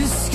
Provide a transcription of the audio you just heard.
Just.